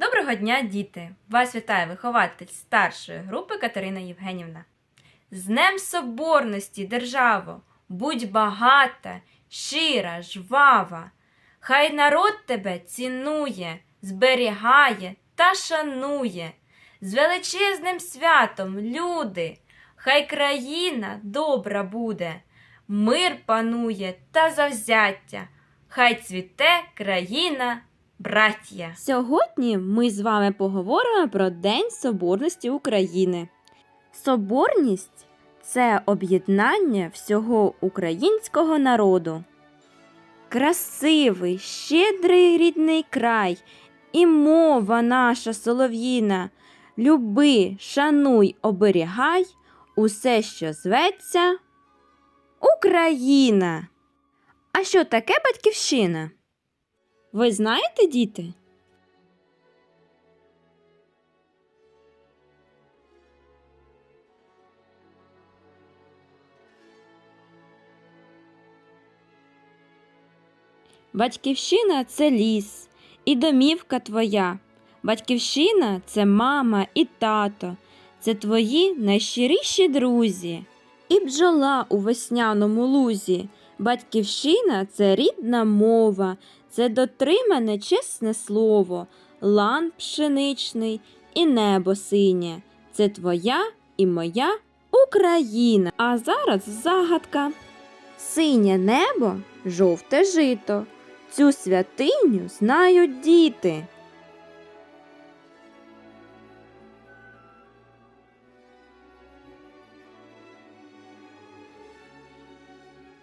Доброго дня, діти! Вас вітає вихователь старшої групи Катерина Євгенівна. З Днем Соборності, державо! Будь багата, щира, жвава. Хай народ тебе цінує, зберігає та шанує. З величезним святом, люди, хай країна добра буде, мир панує та завзяття, хай цвіте країна, браття. Сьогодні ми з вами поговоримо про День Соборності України. Соборність це об'єднання всього українського народу. Красивий, щедрий рідний край, і мова наша солов'їна. Люби, шануй, оберігай усе, що зветься Україна. А що таке батьківщина? Ви знаєте, діти? Батьківщина це ліс і домівка твоя. Батьківщина це мама і тато, це твої найщиріші друзі. І бджола у весняному лузі. Батьківщина це рідна мова, це дотримане чесне слово, лан пшеничний і небо синє. Це твоя і моя Україна. А зараз загадка. Синє небо, жовте жито. Цю святиню знають діти.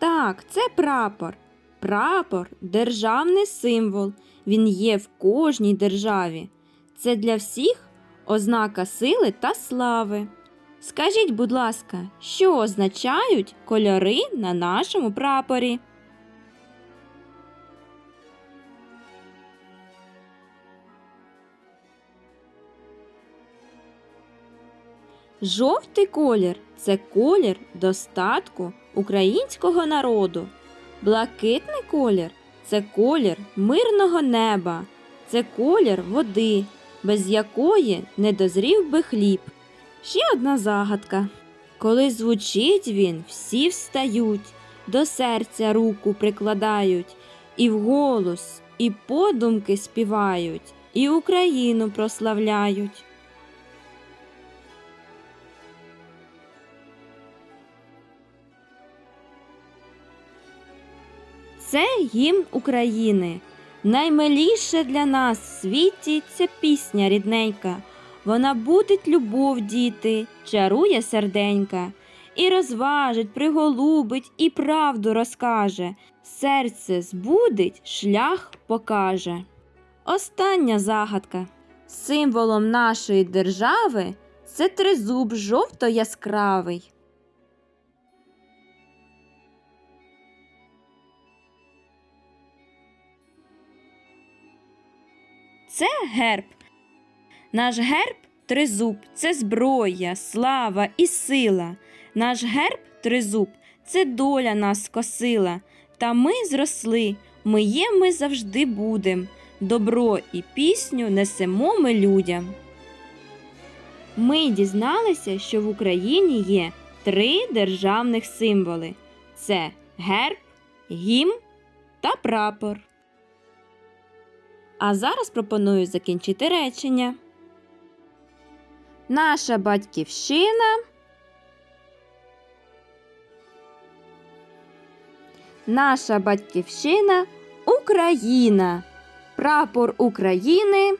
Так, це прапор. Прапор державний символ. Він є в кожній державі. Це для всіх ознака сили та слави. Скажіть, будь ласка, що означають кольори на нашому прапорі? Жовтий колір це колір достатку українського народу. Блакитний колір це колір мирного неба, це колір води, без якої не дозрів би хліб. Ще одна загадка. Коли звучить він, всі встають, до серця руку прикладають, і вголос, і подумки співають, і Україну прославляють. Це гімн України. Наймиліше для нас в світі ця пісня рідненька. Вона будить любов, діти, чарує серденька, і розважить, приголубить, і правду розкаже. Серце збудить, шлях покаже. Остання загадка. Символом нашої держави це тризуб жовто яскравий. Це герб. Наш герб тризуб це зброя, слава і сила. Наш герб тризуб це доля нас скосила. Та ми зросли, ми є, ми завжди будем. Добро і пісню несемо ми людям. Ми дізналися, що в Україні є три державних символи: це герб, гімн та прапор. А зараз пропоную закінчити речення. Наша батьківщина. Наша батьківщина Україна. Прапор України.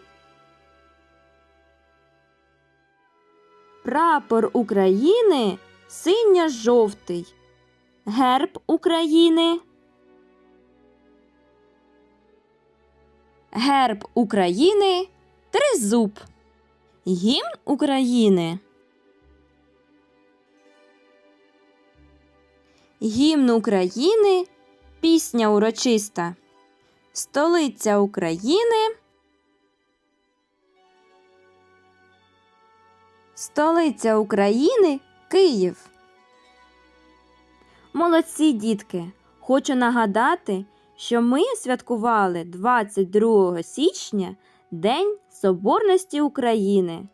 Прапор України синьо-жовтий. Герб України. Герб України тризуб. Гімн України. Гімн України пісня урочиста. Столиця України. Столиця України Київ. Молодці дітки! Хочу нагадати, що ми святкували 22 січня День Соборності України.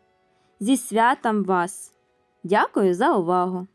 Зі святом вас! Дякую за увагу!